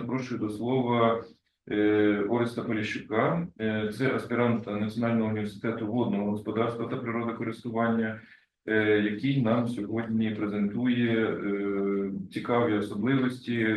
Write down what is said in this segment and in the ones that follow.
запрошую до слова е, Ореста Поліщука. Е, Це аспірант Національного університету водного господарства та природокористування, е, який нам сьогодні презентує цікаві особливості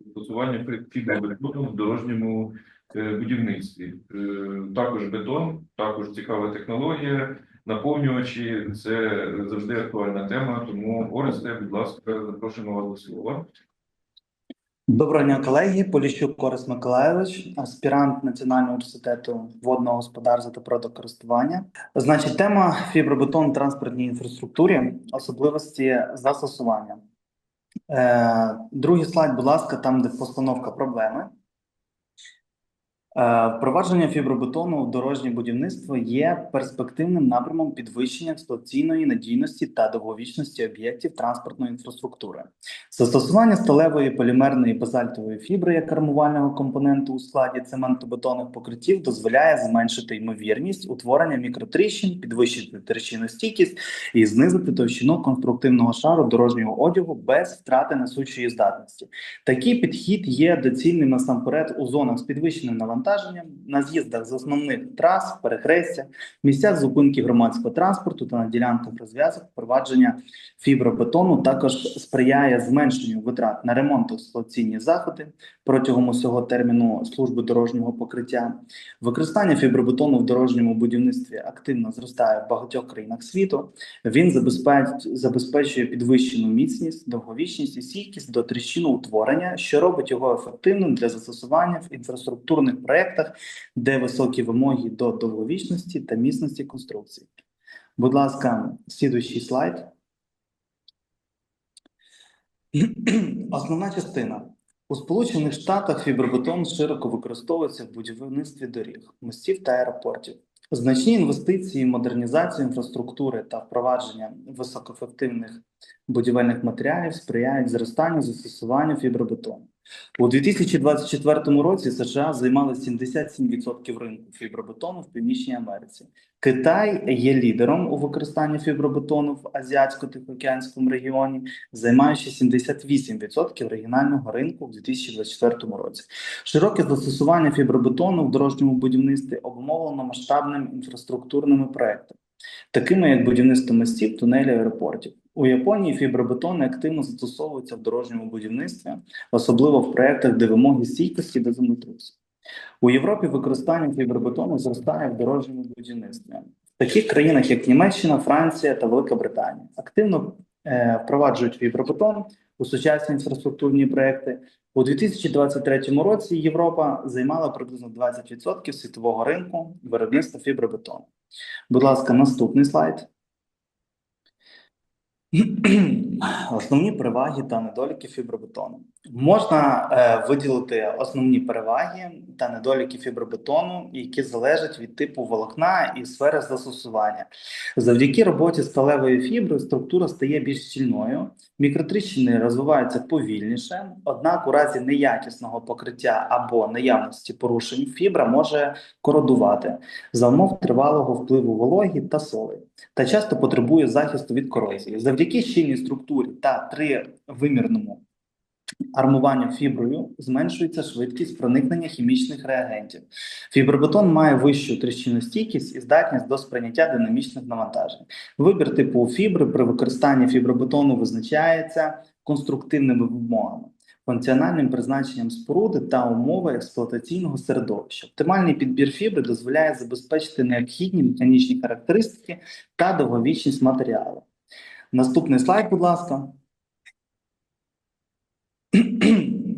застосування фібробетону в дорожньому будівництві. Також бетон, також цікава технологія. Наповнювачі це завжди актуальна тема. Тому Оресте, будь ласка, запрошуємо вас до слова. Доброго дня, колеги. Поліщук Корис Миколаєвич, аспірант Національного університету водного господарства та природокористування. Значить, тема фібробетон транспортній інфраструктурі, особливості застосування. Е, другий слайд, будь ласка, там, де постановка проблеми. Е, Впровадження фібробетону в дорожнє будівництво є перспективним напрямом підвищення експлуатаційної надійності та довговічності об'єктів транспортної інфраструктури. Застосування сталевої полімерної базальтової фібри як армувального компоненту у складі цементобетонних покриттів дозволяє зменшити ймовірність утворення мікротріщин, підвищити тріщиностійкість і знизити товщину конструктивного шару дорожнього одягу без втрати несучої здатності. Такий підхід є доцільним насамперед у зонах з підвищеним навантаженням, на з'їздах з основних трас, перехрестя, місцях зупинки громадського транспорту та на ділянках розв'язок впровадження фібробетону також сприяє зменшенню витрат на ремонт та експлуатаційні заходи протягом усього терміну служби дорожнього покриття. Використання фібробетону в дорожньому будівництві активно зростає в багатьох країнах світу. Він забезпечує, підвищену міцність, довговічність і стійкість до тріщиноутворення, що робить його ефективним для застосування в інфраструктурних проєктах, де високі вимоги до довговічності та міцності конструкцій. Будь ласка, слідуючий слайд. Основна частина. У Сполучених Штатах фібробетон широко використовується в будівництві доріг, мостів та аеропортів. Значні інвестиції в модернізацію інфраструктури та впровадження високоефективних будівельних матеріалів сприяють зростанню застосування фібробетону. У 2024 році США займали 77% ринку фібробетону в Північній Америці. Китай є лідером у використанні фібробетону в азіатсько-тихоокеанському регіоні, займаючи 78% регіонального ринку в 2024 році. Широке застосування фібробетону в дорожньому будівництві обумовлено масштабними інфраструктурними проектами, такими як будівництво мостів, тунелів, аеропортів. У Японії фібробетони активно застосовуються в дорожньому будівництві, особливо в проєктах, де вимоги стійкості до землетрусу. У Європі використання фібробетону зростає в дорожньому будівництві. В таких країнах, як Німеччина, Франція та Велика Британія, активно е, впроваджують фібробетон у сучасні інфраструктурні проекти. У 2023 році Європа займала приблизно 20% світового ринку виробництва фібробетону. Будь ласка, наступний слайд. Основні переваги та недоліки фібробетону. Можна е, виділити основні переваги та недоліки фібробетону, які залежать від типу волокна і сфери застосування. Завдяки роботі сталевої фібри структура стає більш щільною, мікротріщини розвиваються повільніше, однак у разі неякісного покриття або наявності порушень фібра може кородувати за умов тривалого впливу вологі та соли та часто потребує захисту від корозії. Завдяки щільній структурі та тривимірному армуванню фіброю зменшується швидкість проникнення хімічних реагентів. Фібробетон має вищу тріщиностійкість і здатність до сприйняття динамічних навантажень. Вибір типу фібри при використанні фібробетону визначається конструктивними вимогами. Функціональним призначенням споруди та умови експлуатаційного середовища. Оптимальний підбір фібри дозволяє забезпечити необхідні механічні характеристики та довговічність матеріалу. Наступний слайд, будь ласка.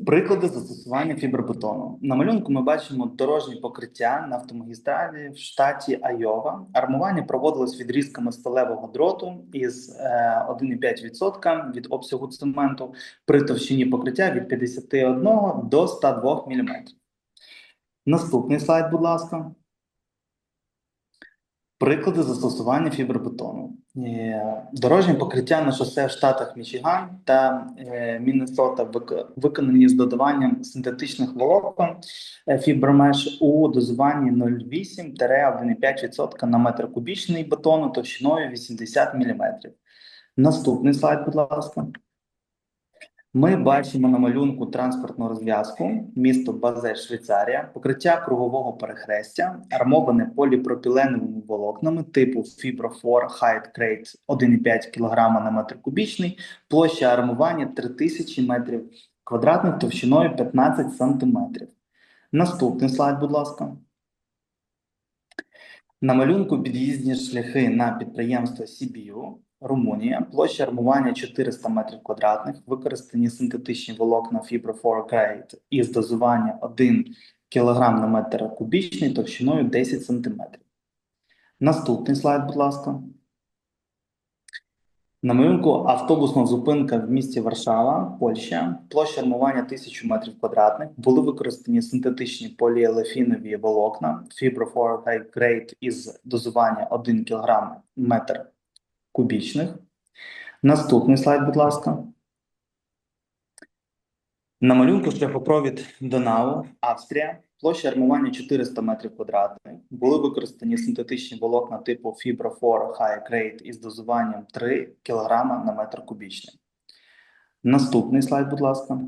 Приклади застосування фібробетону. На малюнку ми бачимо дорожнє покриття на автомагістралі в штаті Айова. Армування проводилось відрізками сталевого дроту із е, 1,5% від обсягу цементу при товщині покриття від 51 до 102 мм. Наступний слайд, будь ласка. Приклади застосування фібробетону. Е, Дорожнє покриття на шосе в штатах Мічиган та е, Міннесота вик- виконані з додаванням синтетичних волокон е, фібромеш у дозуванні 0,8-1,5% на метр кубічний бетону товщиною 80 мм. Наступний слайд, будь ласка. Ми бачимо на малюнку транспортну розв'язку, місто Базель, Швейцарія, покриття кругового перехрестя, армоване поліпропіленовими волокнами типу Fibrofor Height Crate 1,5 кг на метр кубічний, площа армування 3000 метрів квадратних товщиною 15 см. Наступний слайд, будь ласка. На малюнку під'їздні шляхи на підприємство CBU, Румунія, площа армування 400 метрів квадратних, використані синтетичні волокна Fibrofor Grade із дозування 1 кг на метр кубічний товщиною 10 см. Наступний слайд, будь ласка. На малюнку автобусна зупинка в місті Варшава, Польща, площа армування 1000 метрів квадратних, були використані синтетичні поліелефінові волокна High Grade із дозування 1 кг метр кубічних. Наступний слайд, будь ласка. На малюнку шляхопровід Донау, Австрія, площа армування 400 метрів квадратних. Були використані синтетичні волокна типу Fibrofor High Grade із дозуванням 3 кг на метр кубічний. Наступний слайд, будь ласка.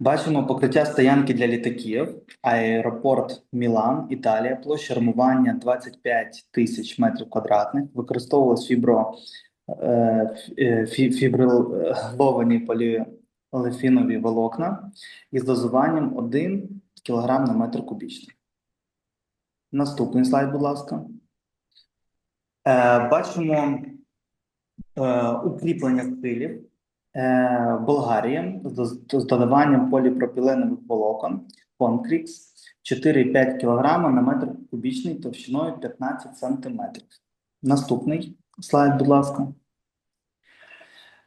Бачимо покриття стоянки для літаків. Аеропорт Мілан, Італія, площа армування 25 тисяч метрів квадратних. Використовувалось фібро, е, фі- фі- волокна із дозуванням 1 кг на метр кубічний. Наступний слайд, будь ласка. Е, бачимо е, укріплення стилів. Е, Болгарія з з додаванням поліпропіленових волокон Concrix 4,5 кг на метр кубічний товщиною 15 см. Наступний слайд, будь ласка.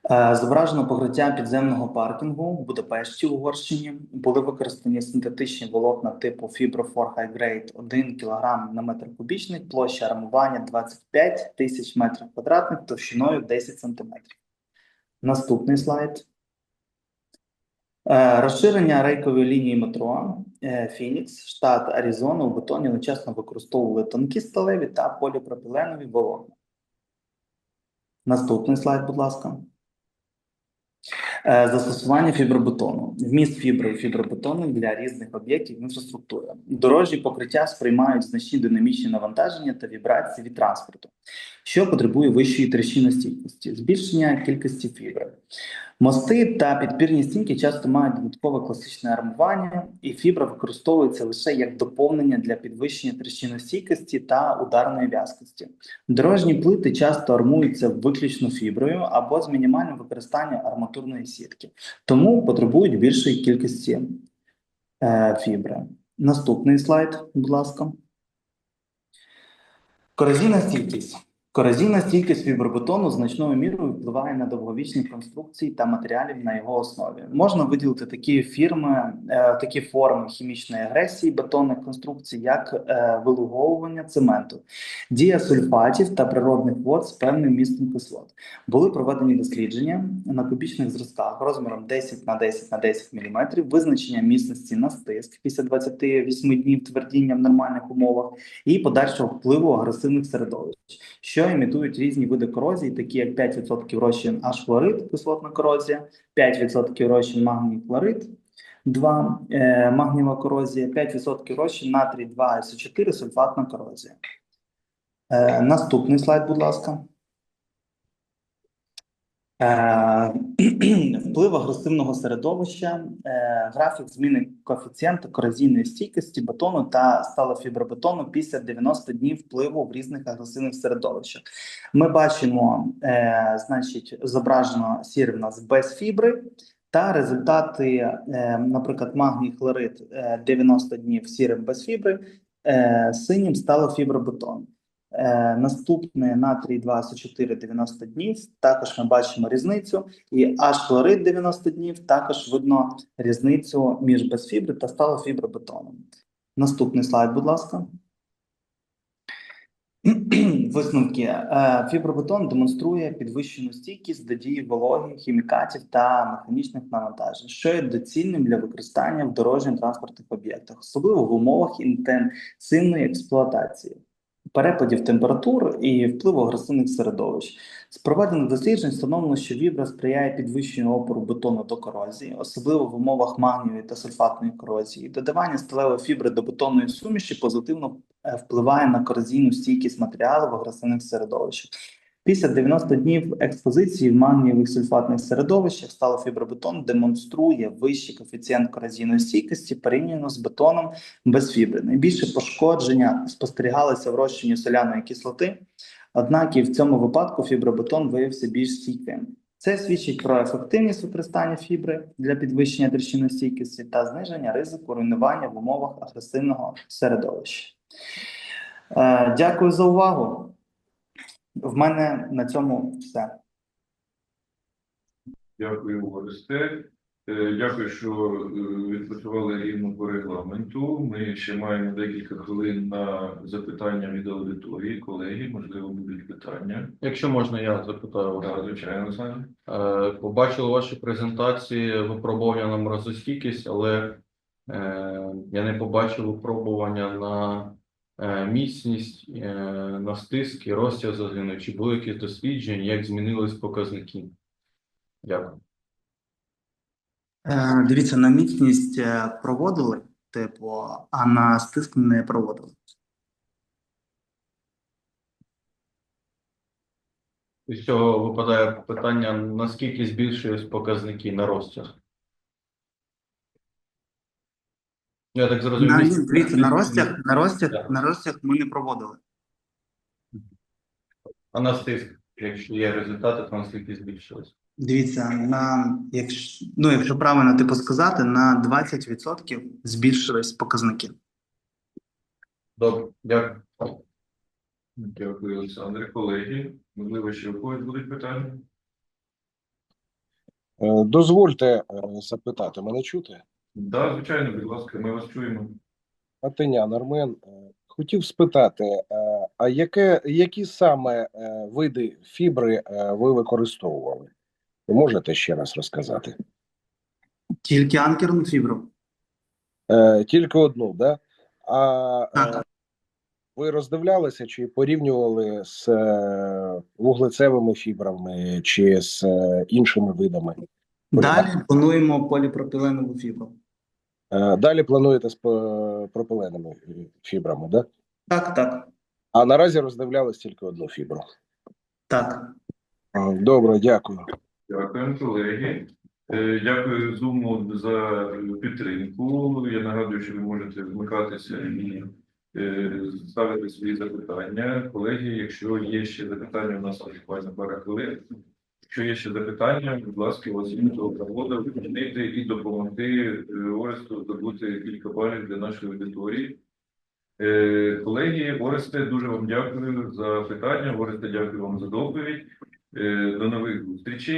Е, Зображено покриття підземного паркінгу в Будапешті, Угорщині. Були використані синтетичні волокна типу Fibrofor High Grade 1 кг на метр кубічний, площа армування 25 тисяч метрів квадратних товщиною 10 см. Наступний слайд. Е, Розширення рейкової лінії метро е, Фінікс, штат Аризона, у бетоні одночасно використовували тонкі сталеві та поліпропіленові волокна. Наступний слайд, будь ласка. Е, Застосування фібробетону. Вміст фібри фібробетону для різних об'єктів інфраструктури. Дорожні покриття сприймають значні динамічні навантаження та вібрації від транспорту, що потребує вищої тріщиностійкості, збільшення кількості фібри. Мости та підпірні стінки часто мають додаткове класичне армування, і фібра використовується лише як доповнення для підвищення тріщиностійкості та ударної в'язкості. Дорожні плити часто армуються виключно фіброю або з мінімальним використанням арматурної сітки, тому потребують більшої кількості е, фібри. Наступний слайд, будь ласка. Корозійна стійкість. Корозійна стійкість фібробетону значною мірою впливає на довговічні конструкції та матеріалів на його основі. Можна виділити такі фірми, е, такі форми хімічної агресії бетонних конструкцій, як е, вилуговування цементу, дія сульфатів та природних вод з певним містом кислот. Були проведені дослідження на кубічних зразках розміром 10 на 10 на 10 мм, визначення міцності на стиск після 28 днів твердіння в нормальних умовах і подальшого впливу агресивних середовищ, що імітують різні види корозії, такі як 5% розчин аж хлорид, кислотна корозія, 5% розчин магній хлорид, 2 е, магнієва корозія, 5% розчин натрій 2 СО4 сульфатна корозія. Е, наступний слайд, будь ласка. Е, Вплив агресивного середовища, е, графік зміни коефіцієнту корозійної стійкості бетону та сталофібробетону після 90 днів впливу в різних агресивних середовищах. Ми бачимо, е, значить, зображено сір в нас без фібри, та результати, наприклад, магній хлорид е, 90 днів сірим без фібри, синім стало фібробетон. Е, наступне натрій 24 90 днів. Також ми бачимо різницю. І H-хлорид 90 днів. Також видно різницю між безфібри та сталофібробетоном. Наступний слайд, будь ласка. Висновки. Е, Фібробетон демонструє підвищену стійкість до дії вологи, хімікатів та механічних навантажень, що є доцільним для використання в дорожньо-транспортних об'єктах, особливо в умовах інтенсивної експлуатації. Перепадів температур і впливу агресивних середовищ. З проведених досліджень встановлено, що вібра сприяє підвищенню опору бетону до корозії, особливо в умовах магнієвої та сульфатної корозії. Додавання сталевої фібри до бетонної суміші позитивно е, впливає на корозійну стійкість матеріалу в агресивних середовищах. Після 90 днів експозиції в магнієвих сульфатних середовищах сталофібробетон демонструє вищий коефіцієнт корозійної стійкості порівняно з бетоном без фібри. Найбільше пошкодження спостерігалося в розчині соляної кислоти, однак і в цьому випадку фібробетон виявився більш стійким. Це свідчить про ефективність використання фібри для підвищення тріщинної стійкості та зниження ризику руйнування в умовах агресивного середовища. Е, дякую за увагу. В мене на цьому все. Дякую, Оресте. Е, Дякую, що е, відпрацювали рівно по регламенту. Ми ще маємо декілька хвилин на запитання від аудиторії. Колеги, можливо, будуть питання. Якщо можна, я запитаю вас. Так, звичайно, Олександр. Е, Побачили ваші презентації випробування на морозостійкість, але я не побачив випробування на міцність, е, на стиск і розтяг загину. Чи були якісь дослідження, як змінились показники? Дякую. Е, дивіться, на міцність е, проводили, типу, а на стиск не проводили. З цього випадає питання, наскільки збільшились показники на розтяг? Я так зрозумів. На, дивіться, на розтяг, на Так. розтяг, на розтяг ми не проводили. А на стиск, якщо є результати, то наскільки збільшилось? Дивіться, на якщо, ну, якщо правильно типу сказати, на 20% збільшились показники. Добре, дякую. Дякую, Олександр. Колеги, можливо, ще у когось будуть питання? Е, Дозвольте е, запитати, мене чути? Так, звичайно, будь ласка, ми вас чуємо. Атенян Армен, е, хотів спитати, е, а яке, які саме е, види фібри ви використовували? Ви можете ще раз розказати? Тільки анкерну фібру. Тільки одну, да? А Так. ви роздивлялися чи порівнювали з вуглецевими фібрами чи з іншими видами? Далі плануємо поліпропіленову фібру. Е, Далі плануєте з по- пропиленими е, фібрами, да? Так, так, А наразі роздивлялись тільки одну фібру. так. Е, Добре, дякую. Дякуємо, колеги. Е, Дякую Зуму за підтримку. Я нагадую, що ви можете вмикатися і е, ставити свої запитання. Колеги, якщо є ще запитання, у нас буквально пара хвилин. Якщо є ще запитання, будь ласка, Василь завода вчинити і допомогти е, Оресту здобути кілька балів для нашої аудиторії. Е, Колеги, Оресте, дуже вам дякую за питання. Оресте, дякую вам за доповідь. Е, До нових зустрічей.